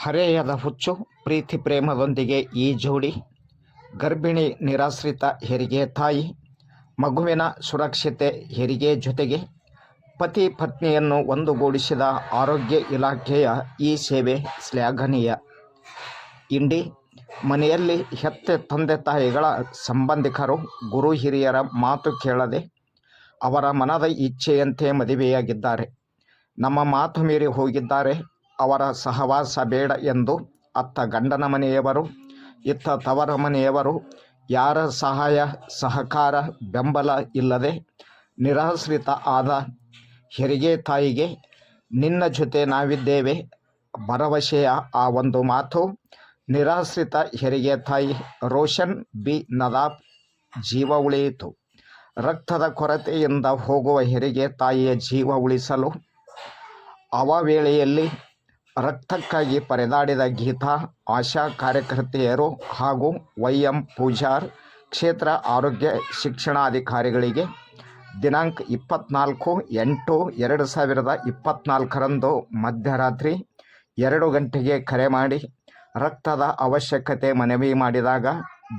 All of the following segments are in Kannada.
ಹರೆಯದ ಹುಚ್ಚು, ಪ್ರೀತಿ ಪ್ರೇಮದೊಂದಿಗೆ ಈ ಜೋಡಿ. ಗರ್ಭಿಣಿ, ನಿರಾಶ್ರಿತ ಹೆರಿಗೆ ತಾಯಿ, ಮಗುವಿನ ಸುರಕ್ಷತೆ ಹೆರಿಗೆ ಜೊತೆಗೆ. ಪತಿ ಪತ್ನಿಯನ್ನು ಒಂದುಗೂಡಿಸಿದ ಆರೋಗ್ಯ ಇಲಾಖೆಯ ಈ ಸೇವೆ ಶ್ಲಾಘನೀಯ. ಇಂಡಿ, ಮನೆಯಲ್ಲಿ ಹೆತ್ತ ತಂದೆ ತಾಯಿಗಳ ಸಂಬಂಧಿಕರು, ಗುರು ಹಿರಿಯರ ಮಾತು ಕೇಳದೆ ಅವರ ಮನದ ಇಚ್ಛೆಯಂತೆ ಮದುವೆಯಾಗಿದ್ದಾರೆ. ನಮ್ಮ ಮಾತು ಮೀರಿ ಹೋಗಿದ್ದಾರೆ ಅವರ ಸಹವಾಸ ಬೇಡ ಎಂದು ಅತ್ತ ಗಂಡನ ಮನೆಯವರು, ಇತ್ತ ತವರ ಮನೆಯವರು ಯಾರ ಸಹಾಯ, ಸಹಕಾರ, ಬೆಂಬಲ ಇಲ್ಲದೆ ನಿರಾಶ್ರಿತ ಆದ ಹೆರಿಗೆ ತಾಯಿಗೆ ನಿನ್ನ ಜೊತೆ ನಾವಿದ್ದೇವೆ. ಭರವಸೆಯ ಆ ಒಂದು ಮಾತು ನಿರಾಶ್ರಿತ ಹೆರಿಗೆ ತಾಯಿ ರೋಷನ್ ಬಿ. ನದಾಬ್ ಜೀವ ಉಳಿಯಿತು. ರಕ್ತದ ಕೊರತೆಯಿಂದ ಹೋಗುವ ಹೆರಿಗೆ ತಾಯಿಯ ಜೀವ ಉಳಿಸಲು ಅವ ವೇಳೆಯಲ್ಲಿ ರಕ್ತಕ್ಕಾಗಿ ಪರದಾಡಿದ ಗೀತಾ, ಆಶಾ ಕಾರ್ಯಕರ್ತೆಯರು ಹಾಗೂ ವೈ ಎಂ ಪೂಜಾರ್ ಕ್ಷೇತ್ರ ಆರೋಗ್ಯ ಶಿಕ್ಷಣಾಧಿಕಾರಿಗಳಿಗೆ ದಿನಾಂಕ ಇಪ್ಪತ್ತ್ನಾಲ್ಕು ಎಂಟು ಎರಡು ಸಾವಿರದ ಇಪ್ಪತ್ನಾಲ್ಕರಂದು ಮಧ್ಯರಾತ್ರಿ ಎರಡು ಗಂಟೆಗೆ ಕರೆ ಮಾಡಿ ರಕ್ತದ ಅವಶ್ಯಕತೆ ಮನವಿ ಮಾಡಿದಾಗ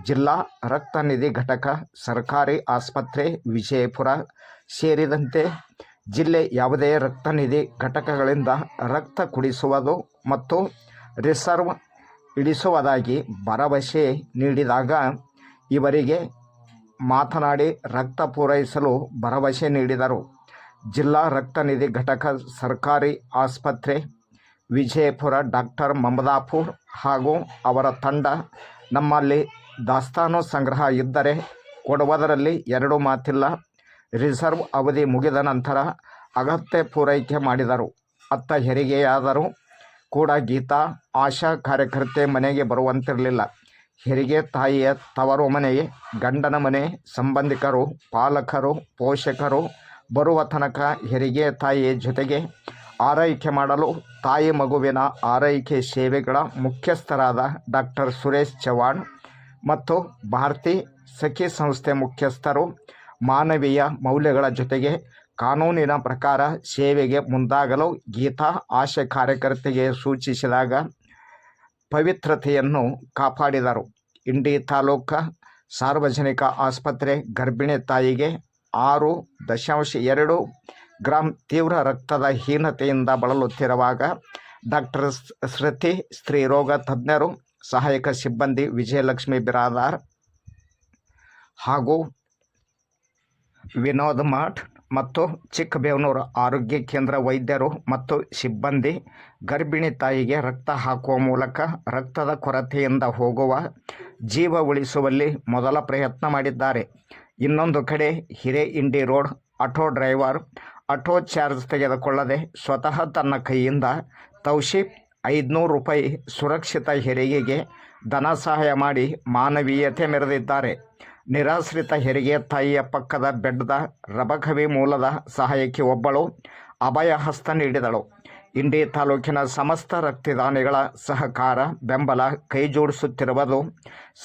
ಜಿಲ್ಲಾ ರಕ್ತ ನಿಧಿ ಘಟಕ, ಸರ್ಕಾರಿ ಆಸ್ಪತ್ರೆ, ವಿಜಯಪುರ ಸೇರಿದಂತೆ ಜಿಲ್ಲೆ ಯಾವುದೇ ರಕ್ತ ನಿಧಿ ಘಟಕಗಳಿಂದ ರಕ್ತ ಕುಡಿಸುವುದು ಮತ್ತು ರಿಸರ್ವ್ ಇಳಿಸುವುದಾಗಿ ಭರವಸೆ ನೀಡಿದಾಗ ಇವರಿಗೆ ಮಾತನಾಡಿ ರಕ್ತ ಪೂರೈಸಲು ಭರವಸೆ ನೀಡಿದರು. ಜಿಲ್ಲಾ ರಕ್ತ ನಿಧಿ ಘಟಕ ಸರ್ಕಾರಿ ಆಸ್ಪತ್ರೆ, ವಿಜಯಪುರ ಡಾಕ್ಟರ್ ಮಮದಾಪುರ್ ಹಾಗೂ ಅವರ ತಂಡ ನಮ್ಮಲ್ಲಿ ದಾಸ್ತಾನು ಸಂಗ್ರಹ ಇದ್ದರೆ ಕೊಡುವುದರಲ್ಲಿ ಎರಡು ಮಾತಿಲ್ಲ. ರಿಸರ್ವ್ ಅವಧಿ ಮುಗಿದ ನಂತರ ಅಗತ್ಯ ಪೂರೈಕೆ ಮಾಡಿದರು. ಅತ್ತ ಹೆರಿಗೆಯಾದರೂ ಕೂಡ ಗೀತಾ ಆಶಾ ಕಾರ್ಯಕರ್ತೆ ಮನೆಗೆ ಬರುವಂತಿರಲಿಲ್ಲ. ಹೆರಿಗೆ ತಾಯಿಯ ತವರು ಮನೆ, ಗಂಡನ ಮನೆ, ಸಂಬಂಧಿಕರು, ಪಾಲಕರು, ಪೋಷಕರು ಬರುವ ತನಕ ಹೆರಿಗೆ ತಾಯಿಯ ಜೊತೆಗೆ ಆರೈಕೆ ಮಾಡಲು ತಾಯಿ ಮಗುವಿನ ಆರೈಕೆ ಸೇವೆಗಳ ಮುಖ್ಯಸ್ಥರಾದ ಡಾಕ್ಟರ್ ಸುರೇಶ್ ಚವ್ಹಾಣ್ ಮತ್ತು ಭಾರತಿ ಸಖಿ ಸಂಸ್ಥೆ ಮುಖ್ಯಸ್ಥರು ಮಾನವೀಯ ಮೌಲ್ಯಗಳ ಜೊತೆಗೆ ಕಾನೂನಿನ ಪ್ರಕಾರ ಸೇವೆಗೆ ಮುಂದಾಗಲು ಗೀತಾ ಆಶೆ ಕಾರ್ಯಕರ್ತೆಗೆ ಸೂಚಿಸಿದಾಗ ಪವಿತ್ರತೆಯನ್ನು ಕಾಪಾಡಿದರು. ಇಂಡಿ ತಾಲೂಕ ಸಾರ್ವಜನಿಕ ಆಸ್ಪತ್ರೆ ಗರ್ಭಿಣಿ ತಾಯಿಗೆ ಆರು ದಶಾಂಶ ಎರಡು ಗ್ರಾಂ ತೀವ್ರ ರಕ್ತದ ಹೀನತೆಯಿಂದ ಬಳಲುತ್ತಿರುವಾಗ ಡಾಕ್ಟರ್ ಶ್ರುತಿ ಸ್ತ್ರೀರೋಗ ತಜ್ಞರು ಸಹಾಯಕ ಸಿಬ್ಬಂದಿ ವಿಜಯಲಕ್ಷ್ಮಿ ಬಿರಾದಾರ್ ಹಾಗೂ ವಿನೋದ್ ಮಠ್ ಮತ್ತು ಚಿಕ್ಕಬೇವನೂರು ಆರೋಗ್ಯ ಕೇಂದ್ರ ವೈದ್ಯರು ಮತ್ತು ಸಿಬ್ಬಂದಿ ಗರ್ಭಿಣಿ ತಾಯಿಗೆ ರಕ್ತ ಹಾಕುವ ಮೂಲಕ ರಕ್ತದ ಕೊರತೆಯಿಂದ ಹೋಗುವ ಜೀವ ಉಳಿಸುವಲ್ಲಿ ಮೊದಲ ಪ್ರಯತ್ನ ಮಾಡಿದ್ದಾರೆ. ಇನ್ನೊಂದು ಕಡೆ Hireindi road auto driver auto charge ತೆಗೆದುಕೊಳ್ಳದೆ ಸ್ವತಃ ತನ್ನ ಕೈಯಿಂದ ತೌಶೀಫ್ ಐದುನೂರು ರೂಪಾಯಿ ಸುರಕ್ಷಿತ ಹೆರಿಗೆಗೆ ಧನ ಸಹಾಯ ಮಾಡಿ ಮಾನವೀಯತೆ ಮೆರೆದಿದ್ದಾರೆ. ನಿರಾಶ್ರಿತ ಹೆರಿಗೆ ತಾಯಿಯ ಪಕ್ಕದ ಬೆಡ್ಡದ ರಬಕವಿ ಮೂಲದ ಸಹಾಯಕ್ಕೆ ಒಬ್ಬಳು ಅಭಯ ಹಸ್ತ ನೀಡಿದಳು. ಇಂಡಿ ತಾಲೂಕಿನ ಸಮಸ್ತ ರಕ್ತದಾನಿಗಳ ಸಹಕಾರ, ಬೆಂಬಲ ಕೈಜೋಡಿಸುತ್ತಿರುವುದು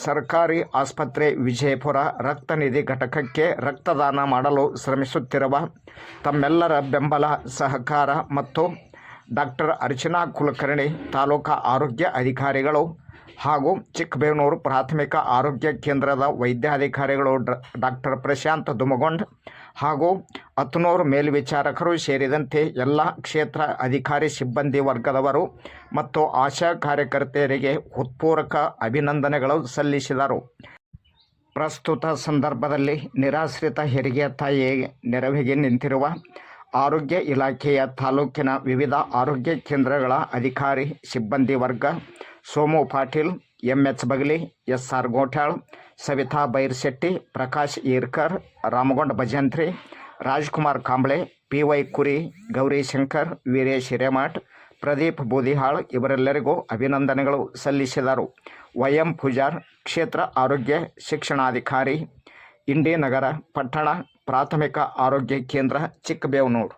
ಸರ್ಕಾರಿ ಆಸ್ಪತ್ರೆ ವಿಜಯಪುರ ರಕ್ತ ನಿಧಿ ಘಟಕಕ್ಕೆ ರಕ್ತದಾನ ಮಾಡಲು ಶ್ರಮಿಸುತ್ತಿರುವ ತಮ್ಮೆಲ್ಲರ ಬೆಂಬಲ, ಸಹಕಾರ ಮತ್ತು ಡಾಕ್ಟರ್ ಅರ್ಚನಾ ಕುಲಕರ್ಣಿ ತಾಲೂಕಾ ಆರೋಗ್ಯ ಅಧಿಕಾರಿಗಳು ಹಾಗೂ ಚಿಕ್ಕಬೇವನೂರು ಪ್ರಾಥಮಿಕ ಆರೋಗ್ಯ ಕೇಂದ್ರದ ವೈದ್ಯಾಧಿಕಾರಿಗಳು ಡಾಕ್ಟರ್ ಪ್ರಶಾಂತ್ ದುಮಗೊಂಡ್ ಹಾಗೂ ಹತ್ತನೂರು ಮೇಲ್ವಿಚಾರಕರು ಸೇರಿದಂತೆ ಎಲ್ಲ ಕ್ಷೇತ್ರ ಅಧಿಕಾರಿ ಸಿಬ್ಬಂದಿ ವರ್ಗದವರು ಮತ್ತು ಆಶಾ ಕಾರ್ಯಕರ್ತೆಯರಿಗೆ ಉತ್ಪೂರಕ ಅಭಿನಂದನೆಗಳು ಸಲ್ಲಿಸಿದರು. ಪ್ರಸ್ತುತ ಸಂದರ್ಭದಲ್ಲಿ ನಿರಾಶ್ರಿತ ಹೆರಿಗೆ ತಾಯಿ ನೆರವಿಗೆ ನಿಂತಿರುವ ಆರೋಗ್ಯ ಇಲಾಖೆಯ ತಾಲೂಕಿನ ವಿವಿಧ ಆರೋಗ್ಯ ಕೇಂದ್ರಗಳ ಅಧಿಕಾರಿ, ಸಿಬ್ಬಂದಿ ವರ್ಗ Somu Patil M H Bagli S R Gothal, Savita Bairshetti, Prakash Irkar Ramagonda Bhajantri, Rajkumar Kamble P Y Kuri Gourishankar Veeresh Hiremath, Pradeep Boodihal ಇವರೆಲ್ಲರಿಗೂ ಅಭಿನಂದನೆಗಳು ಸಲ್ಲಿಸಿದರು. ವೈಎಂ ಪೂಜಾರ್, ಕ್ಷೇತ್ರ ಆರೋಗ್ಯ ಶಿಕ್ಷಣಾಧಿಕಾರಿ, ಇಂಡಿ ನಗರ ಪಟ್ಟಣ ಪ್ರಾಥಮಿಕ ಆರೋಗ್ಯ ಕೇಂದ್ರ, ಚಿಕ್ಕಬೇವನೂರು.